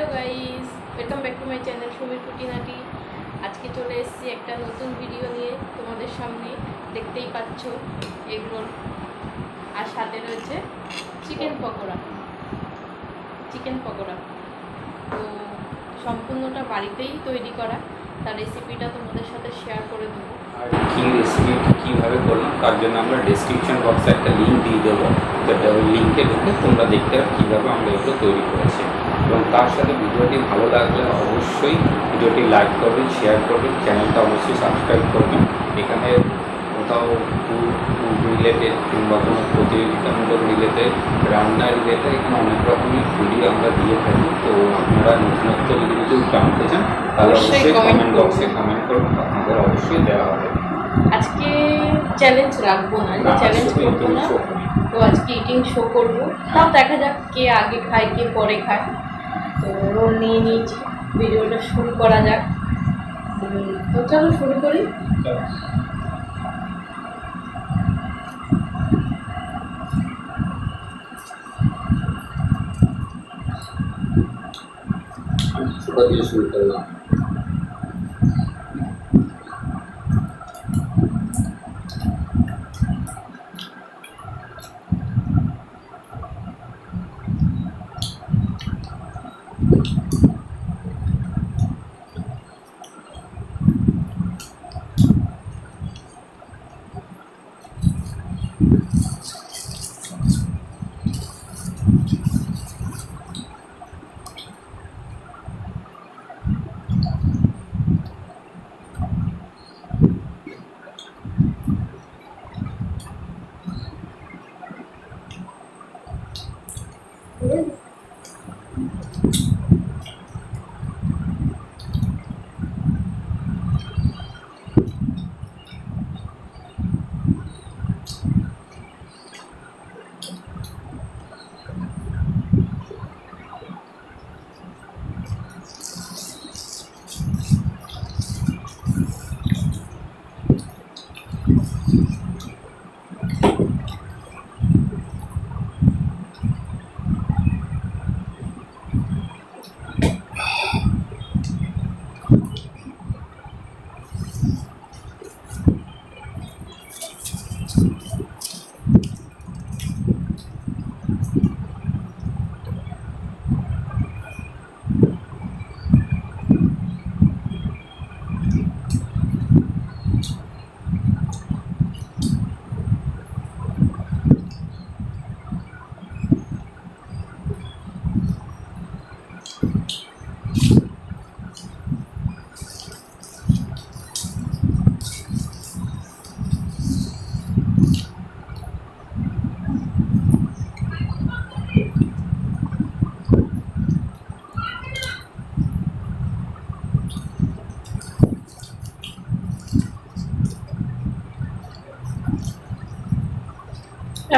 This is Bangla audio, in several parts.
Hello guys welcome back to my channel Samir Kutinati. আজকে চলে এসেছি একটা নতুন ভিডিও নিয়ে তোমাদের সামনে দেখতেই পাচ্ছ এগরোল। আর সাথে রয়েছে চিকেন পকোড়া। চিকেন পকোড়া। তো সম্পূর্ণটা বাড়িতেই তৈরি করা। তার রেসিপিটা তোমাদের সাথে শেয়ার করে দেবো। আর কী রেসিপিটা কীভাবে করলাম তার জন্য আমরা ডেসক্রিপশন বক্সে একটা লিঙ্ক দিয়ে দেবো। যেটা ওই লিঙ্কে ঢুকে তোমরা দেখতে পাবে কীভাবে আমরা এগুলো তৈরি করেছি। এবং তার সাথে ভিডিওটি ভালো লাগলে অবশ্যই ভিডিওটি লাইক করবেন শেয়ার করবেন চ্যানেলটা অবশ্যই সাবস্ক্রাইব করবেন। এখানে কোথাও রিলেটেড কিংবা কোনো প্রতিযোগিতামূলক রিলেটেড রান্না রিলেটেড এখানে অনেক রকমের ভিডিও আমরা দিয়ে থাকি। তো আপনারা নতুনত্ব যদি কিছু জানতে চান তাহলে অবশ্যই কমেন্ট বক্সে কমেন্ট করবেন। আপনাদের অবশ্যই দেওয়া হবে। আজকে চ্যালেঞ্জ রাখব না চ্যালেঞ্জ করব না। তো আজকে ইটিং শো করব। তাও দেখা যাক কে আগে খায় কে পরে খায়। তো রোল নিয়ে নিয়েছি ভিডিওটা শুরু করা যাক। তো চলো শুরু করি। শুরু করলাম?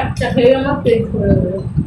একটা খেয়ে আমার পেট ভরে গেল।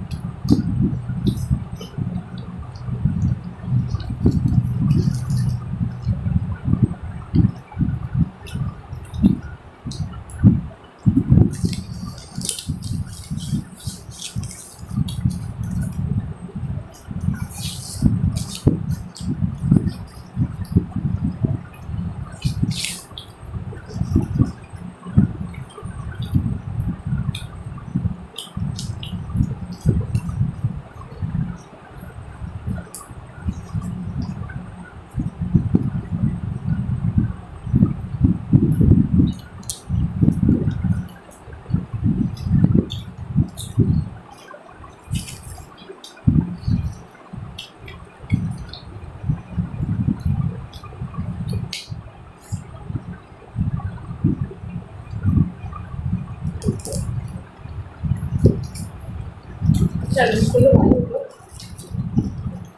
চ্যালেঞ্জ করলে ভালো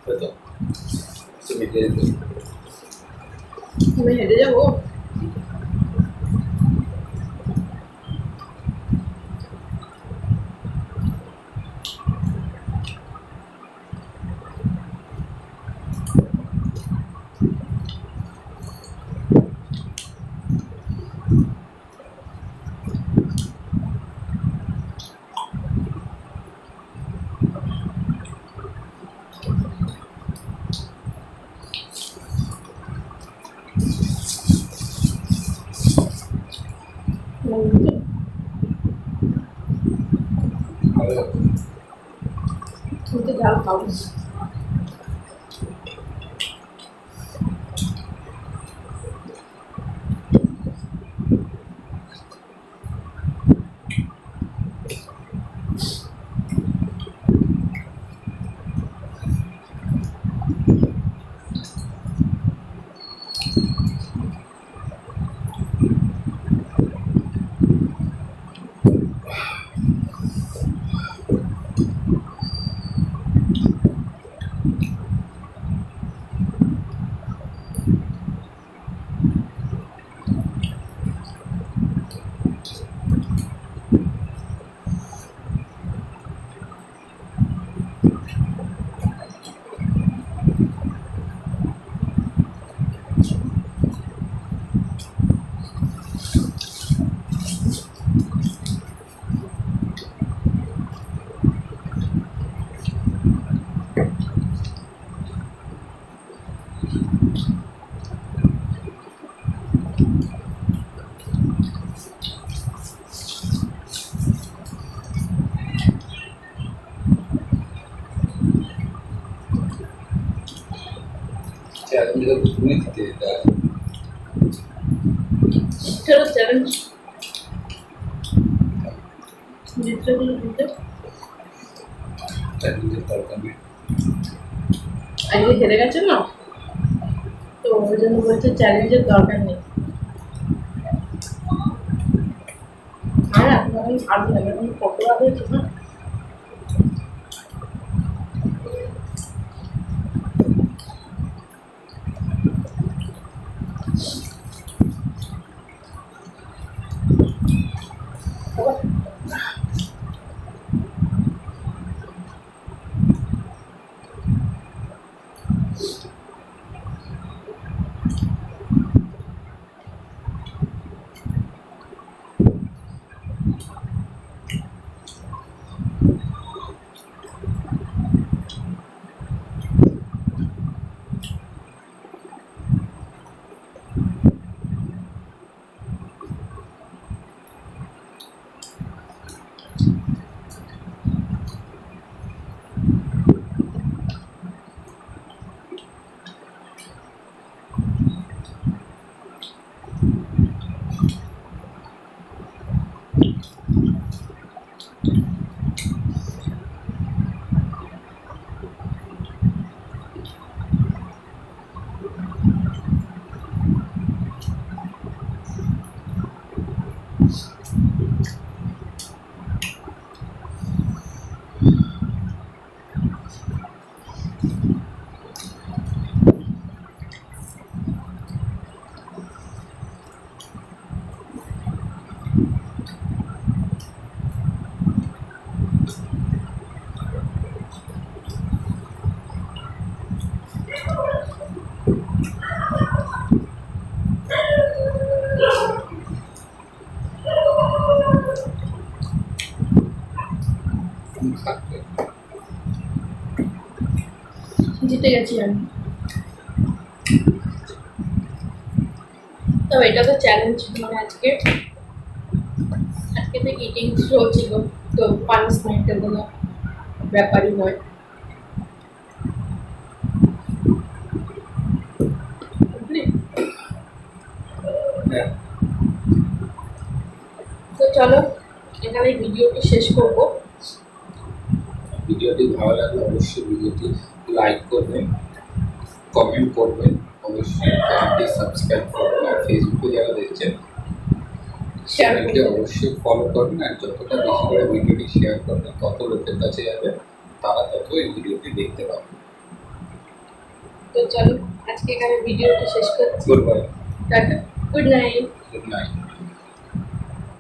হতো। আমি হেঁটে যাব। ঝাল খাওয়া দিতে এটা চলো নেই আজকে হেরে গেছে না তো ওই জন্য বলছে চ্যালেঞ্জের দরকার নেই আর আপনার না কত হয়েছে না জিতে গেছি আমি। তো এটা তো চ্যালেঞ্জ মানে আজকে। আজকে তো ইটিং শো ছিল তো পানিশমেন্টের কোনো ব্যাপারই নয়? হ্যাঁ। তো চলো এখানে ভিডিওটি শেষ করব। ভিডিওটি ভালো লাগলে অবশ্যই ভিডিওটি লাইক করবেন কমেন্ট করবেন অবশ্যই চ্যানেলটি সাবস্ক্রাইব করবেন। আর ফেসবুকে যারা দেখছেন চ্যানেলটি অবশ্যই ফলো করবেন। আর যতটা বেশি করে ভিডিওটি শেয়ার করবেন তত লোকের কাছে যাবে তারা তত এই ভিডিওটি দেখতে পাবে। তো চলো আজকে এখানে ভিডিওটি শেষ করছি। Good bye tata. Good night good night